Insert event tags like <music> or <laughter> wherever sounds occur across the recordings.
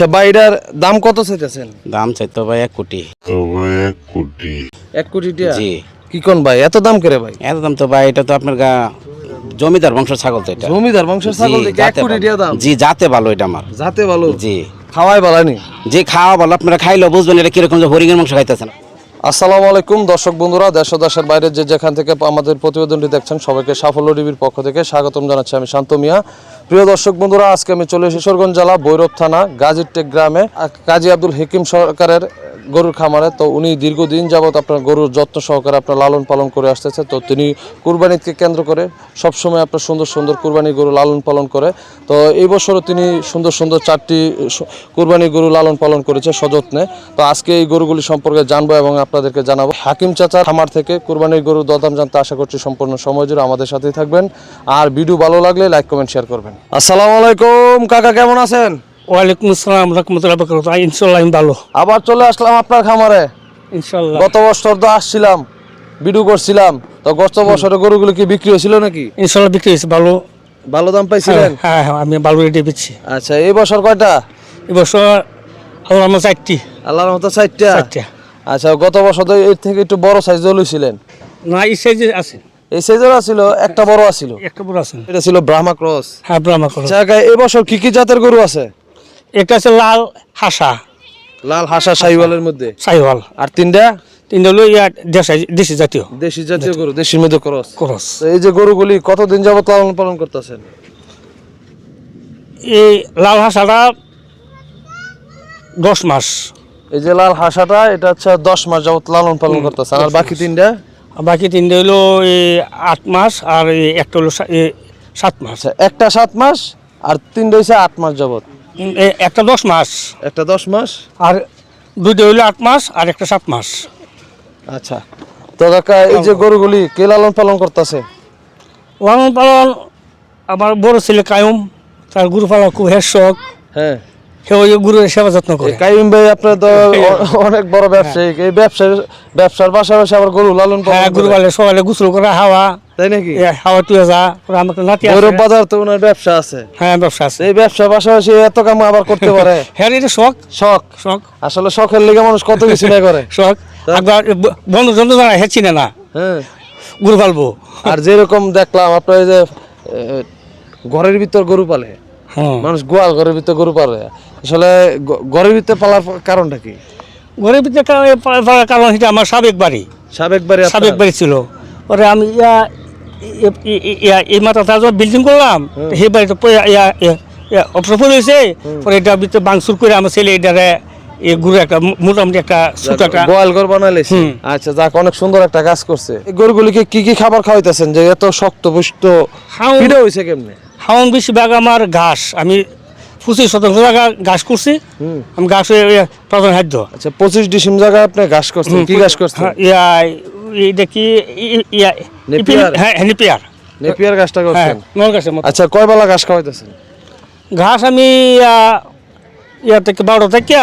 আচ্ছা বাইরের দাম কত চাইতেছেন? দাম চাইতো ভাই এক কোটি। এক কোটি। এক কোটি টাকা জি। কি কোন ভাই? এত দাম করে ভাই? এত দাম তো ভাই এটা তো আপনার গা জমিদার বংশ ছাগল তো এটা। জমিদার বংশের ছাগল দেখে এক কোটি। টাকা দাম? জি জাতে ভালো এটা আমার। যাতে ভালো? জি। খাওয়াই বালানি যে খাওয়া ভালো। আপনারা খাইলেও বুঝবেন এটা কীরকম যে হরিণের মাংস খাইতেছেন। আসসালামু আলাইকুম দর্শক বন্ধুরা দেশ ও দেশের বাইরে যে যেখান থেকে আমাদের প্রতিবেদনটি দেখছেন সবাইকে সাফল্য টিভির পক্ষ থেকে স্বাগতম জানাচ্ছি আমি শান্ত মিয়া। প্রিয় দর্শক বন্ধুরা, আজকে আমি চলে এসেছি কিশোরগঞ্জ জেলা ভৈরব থানা, গাজীরটেক গ্রামে। কাজী আব্দুল হেকিম সরকারের গরুর খামারে। তো উনি দীর্ঘদিন যাবৎ আপনার গরুর যত্ন সহকারে আপনার লালন পালন করে আসতেছে। তো তিনি কুরবানিকে কেন্দ্র করে সবসময় আপনার সুন্দর সুন্দর কুরবানি গরু লালন পালন করে। তো এই বছরও তিনি সুন্দর সুন্দর চারটি কুরবানি গরু লালন পালন করেছে সযত্নে। তো আজকে এই গরুগুলি সম্পর্কে জানব এবং আপনাদেরকে জানাব। হাকিম চাচা খামার থেকে কুরবানির গরু দরদাম জানতে আশা করছি সম্পূর্ণ সময় জুড়ে আমাদের সাথেই থাকবেন। আর ভিডিও ভালো লাগলে লাইক, কমেন্ট শেয়ার করবেন। আসসালামু আলাইকুম কাকা কেমন আছেন? ওয়ালাইকুম আসসালাম রহমতুল্লাহ বরকাত ইনশাল্লাহ আমি ভালো। আবার চলে আসলাম আপনার খামারে। ইনশাল্লাহ গত বছর তো আসছিলাম ভিডিও করছিলাম। তো গত বছরে গরুগুলো কি বিক্রি হয়েছিল নাকি? ইনশাল্লাহ বিক্রি হয়েছে ভালো। ভালো দাম পাইছিলেন? হ্যাঁ হ্যাঁ আমি ভালো রেটে বেচছি। আচ্ছা এই বছর কয়টা? এবছর আল্লাহ আমার চারটি। আল্লাহর মতো চারটা? আচ্ছা গত বছর তো এর থেকে একটু বড় সাইজ লইছিলেন না এই সাইজে আছে। এই সাইজের ছিল একটা বড় আছিল। একটা বড় আছে এটা ছিল ব্রাহ্মা ক্রস হ্যাঁ ব্রাহ্মা করো আচ্ছা কাকা, এই বছর কি কি জাতের গরু আছে? একটা আছে লাল হাসা। লাল হাসা শাহিওয়ালের মধ্যে। সাইওয়াল। আর তিনটা? তিনটা হলো ইয়া দেশি জাতীয়। দেশি জাতীয় গরু দেশির মধ্যে ক্রস। করস। এই যে গরুগুলি কতদিন যাবত লালন পালন করতেছেন? এই লাল হাসাটা দশ মাস। এই যে লাল হাসাটা এটা হচ্ছে দশ মাস যাবত লালন পালন করতেছে আর বাকি তিনটা? বাকি তিনটা হলো এই আট মাস আর এই একটা হলো সাত মাস। আচ্ছা একটা সাত মাস আর তিনটা হচ্ছে আট মাস যাবত উম, একটা দশ মাস। একটা দশ মাস? আর দুইটা হইল আট মাস আর একটা সাত মাস। আচ্ছা তো কাকা এই যে গরুগুলি কে লালন পালন করতেছে? লালন পালন আমার বড় ছেলে কায়ুম তার গুরু পালন খুব হের শখ হ্যাঁ। ওই গুরুর সেবা যত্ন করে। কাইম ভাই আপনার তো <laughs> অনেক বড় ব্যবসায়িক এই ব্যবসার ব্যবসার পাশাপাশি আবার গরু লালন পালন হ্যাঁ গুরু পালে সকালে গোসল করে হাওয়া। তাই নাকি? হাওয়া তুই যা নাতি আছে। বাজার তো ওনার ব্যবসা আছে। হ্যাঁ ব্যবসা আছে। এই ব্যবসার পাশাপাশি এত কাম আবার করতে <laughs> পারে। হ্যাঁ এটা শখ। শখ। শখ। আসলে শখের লিগে মানুষ কত কিছু না করে। <laughs> শখ। একবার বন্ধু জন্তু জানা হে চিনে না। হ্যাঁ। গুরু পালবো। আর যেরকম দেখলাম আপনার যে ঘরের ভিতর গরু পালে। হ্যাঁ। মানুষ গোয়াল ঘরের ভিতর গরু পালে। আসলে ঘরের ভিতর পালার কারণটা কি? ঘরের ভিতরে পালার কারণ এটা আমার সাবেক বাড়ি। সাবেক বাড়ি সাবেক বাড়ি ছিল। ওরে আমি ইয়া এই মাথা তাজা বিল্ডিং করলাম সেই বাড়িতে অপসর হয়েছে পরে এটা ভিতরে বাংসুর করে আমার ছেলে এটারে গুরু একটা মোটামুটি একটা ছোট একটা গোয়াল ঘর বানাইলে আচ্ছা যাক অনেক সুন্দর একটা কাজ করছে। এই গরুগুলিকে কি কি খাবার খাওয়াইতেছেন? যে এত শক্ত পুষ্ট হয়েছে কেমনে? হাওন বেশিরভাগ আমার ঘাস। আমি পঁচিশ শতাংশ জায়গা ঘাস করছি। আমি ঘাস ইয়ে প্রধান খাদ্য। আচ্ছা পঁচিশ ডিসেম্বর জায়গায় আপনি ঘাস করছেন কি ঘাস করছেন? হ্যাঁ, ইয়া এটা কি ইয়া হ্যাঁ হ্যাঁ, নেপিয়ার। নেপিয়ার ঘাসটা হ্যাঁ করছেন? আচ্ছা কয় বেলা ঘাস খাওয়াইতেছেন? ঘাস আমি ইয়া ইয়া থেকে বারো থেকে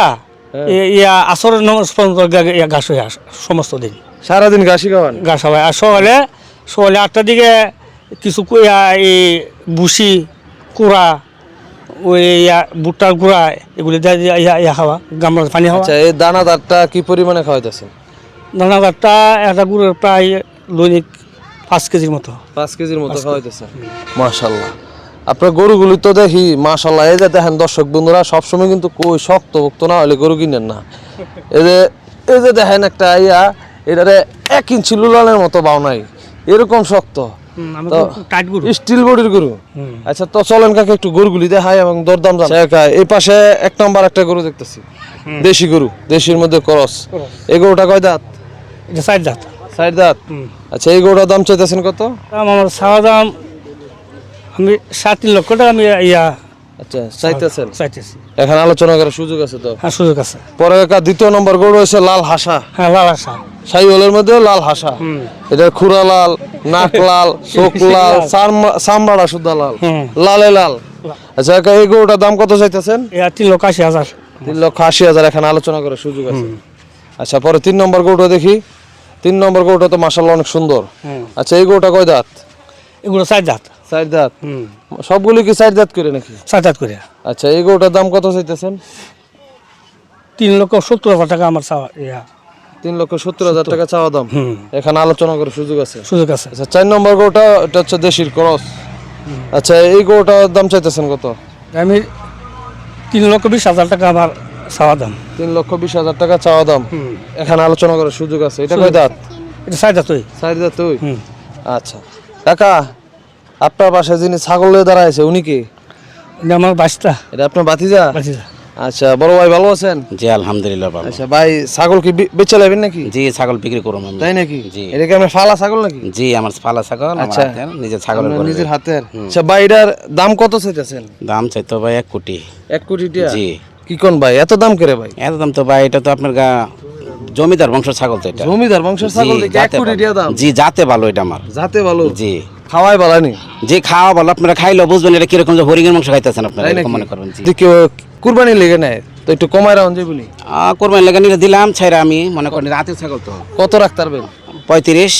ইয়া আসরের নমাজ পর্যন্ত ইয়া ঘাস হয়ে সমস্ত দিন। সারাদিন ঘাসই খাওয়ান? ঘাস হয় আর সকালে সকালে আটটার দিকে কিছু এই বুসি কুড়া ওই ভুট্টার গুঁড়া এগুলি ইয়া খাওয়া গামলা পানি খাওয়া। আচ্ছা এই দানাদারটা কি পরিমাণে খাওয়াইতেছেন? দানাদারটা একটা গুঁড়োর প্রায় দৈনিক পাঁচ কেজির মতো। পাঁচ কেজির মতো খাওয়াইতেছেন? মাশাল্লাহ আপনার গরুগুলি তো দেখি মাশাল্লাহ এই যে দেখেন দর্শক বন্ধুরা সবসময় কিন্তু কই শক্ত ভক্ত না হলে গরু কিনেন না। এই যে এই যে দেখেন একটা ইয়া এটারে এক ইঞ্চি লুলানের মতো বাও নাই। এরকম শক্ত। স্টিল বডির গরু। আচ্ছা তো চলেন কাকে একটু গরুগুলি দেখাই এবং দরদাম জানাই। এই পাশে এক নম্বর একটা গরু দেখতেছি। দেশি গরু দেশির মধ্যে করস। এই গরুটা কয় দাঁত? এটা সাইড দাঁত। ষাট দাঁত? আচ্ছা এই গরুটার দাম চাইতেছেন কত? দাম আমার দাম আমি তিন লক্ষ টাকা আমি ইয়া আচ্ছা চাইতেছেন? চাইতেছি। এখানে আলোচনা করার সুযোগ আছে তো? হ্যাঁ সুযোগ আছে। পরে দ্বিতীয় নম্বর গরু হয়েছে লাল হাসা। হ্যাঁ লাল আসা সাইওয়ালের মধ্যে লাল হাসা। এটা খুরা লাল নাক লাল চোখ <laughs> লাল চামড়া- চামড়াটা শুদ্ধা লাল। লালে লাল। আচ্ছা এই গরুটার দাম কত চাইতেছেন? তিন লক্ষ আশি হাজার। তিন লক্ষ আশি হাজার এখানে আলোচনা করার সুযোগ আছে। আচ্ছা পরে তিন নম্বর গরুটা দেখি। তিন নম্বর গরুটা তো মাসাল্লাহ অনেক সুন্দর। আচ্ছা এই গরুটা কয় দাঁত? এগুলো চার দাঁত। চার দাঁত। সবগুলি কি চার দাঁত করে নাকি? চার দাঁত করে। আচ্ছা এই গরুটার দাম কত চাইতেছেন? তিন লক্ষ সত্তর হাজার টাকা আমার চাওয়া ইয়া। তিন লক্ষ সত্তর হাজার টাকা চাওয়া দাম। এখানে আলোচনা করার সুযোগ আছে। সুযোগ আছে। আচ্ছা চার নম্বর গরুটা এটা হচ্ছে দেশির ক্রস। আচ্ছা এই গরুটার দাম চাইতেছেন কত? আমি তিন লক্ষ বিশ হাজার টাকা আমার চাওয়া দাম। তিন লক্ষ বিশ হাজার টাকা চাওয়া দাম। এখানে আলোচনা করার সুযোগ আছে। এটা কয় দাঁত? এটা চাহিদা তুই চার দাঁত আচ্ছা। কাকা আপনার পাশে যিনি ছাগল নিয়ে দাঁড়াইছে উনি কি? আমার বাইশটা এটা আপনার বাতিজা? বাঁচি আচ্ছা বড় ভাই ভালো আছেন? জি আলহামদুলিল্লাহ ভালো। আচ্ছা ভাই ছাগল কি বেচে লাবেন নাকি? জি ছাগল বিক্রি করুন আমি। তাই নাকি? জি। এটা কি আমার ফালা ছাগল নাকি? জি আমার পালা ছাগল আমার আচ্ছা। নিজের আপনার নিজের হাতের। আচ্ছা ভাই এটার দাম কত চাইতেছেন? দাম চাইতো ভাই এক কোটি। এক কোটি টাকা জি। কি কোন ভাই? এত দাম করে ভাই? এত দাম তো ভাই এটা তো আপনার গা জমিদার বংশ ছাগল তো এটা। জমিদার বংশের ছাগল জি, দেখে এক কোটি ভালো। টাকা দাম। জি জাতে ভালো এটা আমার। যাতে ভালো। জি। খাওয়াই বালানি যে খাওয়া ভালো। আপনারা খাইলো বুঝবেন এটা কীরকম যে হরিণের মাংস খাইতেছেন আপনারা এরকম মনে করবেন জি। কেউ কুরবানি লেগে নেয় তো একটু কমায় রাখুন যে বলি। আহ, কোরবানি লেগে নিলে দিলাম ছাইরা আমি মনে করেন রাতের ছাগল তো। কত রাখতে পারবেন পঁয়ত্রিশ।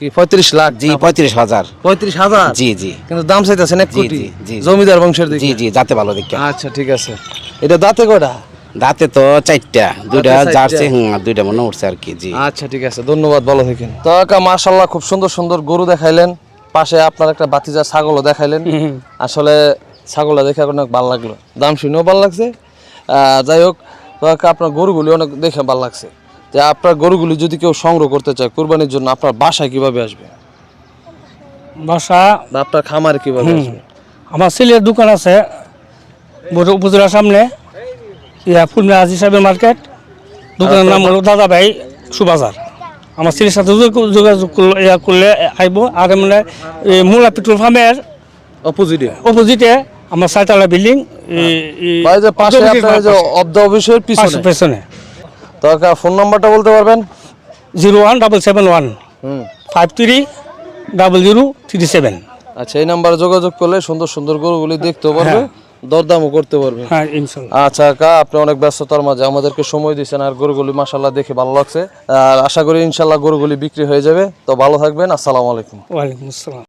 কি পঁয়ত্রিশ লাখ? জি পঁয়ত্রিশ হাজার। পঁয়ত্রিশ হাজার? জি জি। কিন্তু দাম চাইতেছেন এক কোটি। জি, জি। জমিদার বংশের জি জি যাতে ভালো দেখে আচ্ছা ঠিক আছে। এটা দাঁতে কয়টা? দাঁতে তো চারটা। দুইটা জার্সি হুম দুইটা মনে উঠছে আর কি জি। আচ্ছা ঠিক আছে ধন্যবাদ ভালো থাকেন। তো কাকা মাশাল্লাহ খুব সুন্দর সুন্দর গরু দেখাইলেন। পাশে আপনার একটা বাতিজা ছাগলও দেখাইলেন। আসলে ছাগলটা দেখে অনেক ভালো লাগল। দাম শুনেও ভালো লাগছে। যাই হোক আপনার গরুগুলি অনেক দেখে ভালো লাগছে। যে আপনার গরুগুলি যদি কেউ সংগ্রহ করতে চায় কোরবানির জন্য আপনার বাসায় কীভাবে আসবে? বাসা? বা আপনার খামারে কীভাবে আসবে? আমার ছেলের দোকান আছে উপজেলার সামনে। ইয়া ফুলমি আজি সাহেবের মার্কেট। দোকানের নাম হলো দাদা ভাই সুবাজার। আমার ছেলের সাথে যোগাযোগ করলে- ইয়া করলে আইব। আর মানে মূলা পেট্রোল পাম্পের অপোজিটে অপোজিটে আমার সাইতালা বিল্ডিং এই পাশে অর্ধ অফিসের পিছনে? পেছনে। তো ফোন নাম্বারটা বলতে পারবেন? Zero one double seven one. Hmm. Five three double zero three seven. আচ্ছা এই নাম্বারে যোগাযোগ করলে সুন্দর সুন্দর গরুগুলি দেখতেও পারবে দরদামও করতে পারবে। হ্যাঁ আচ্ছা কা আপনি অনেক ব্যস্ততার মাঝে আমাদেরকে সময় দিয়েছেন আর গরুগুলি মাসাল্লাহ দেখে ভালো লাগছে। আর আশা করি ইনশাল্লাহ গরুগুলি বিক্রি হয়ে যাবে। তো ভালো থাকবেন আসসালামু আলাইকুম। ওয়ালাইকুম আসসালাম।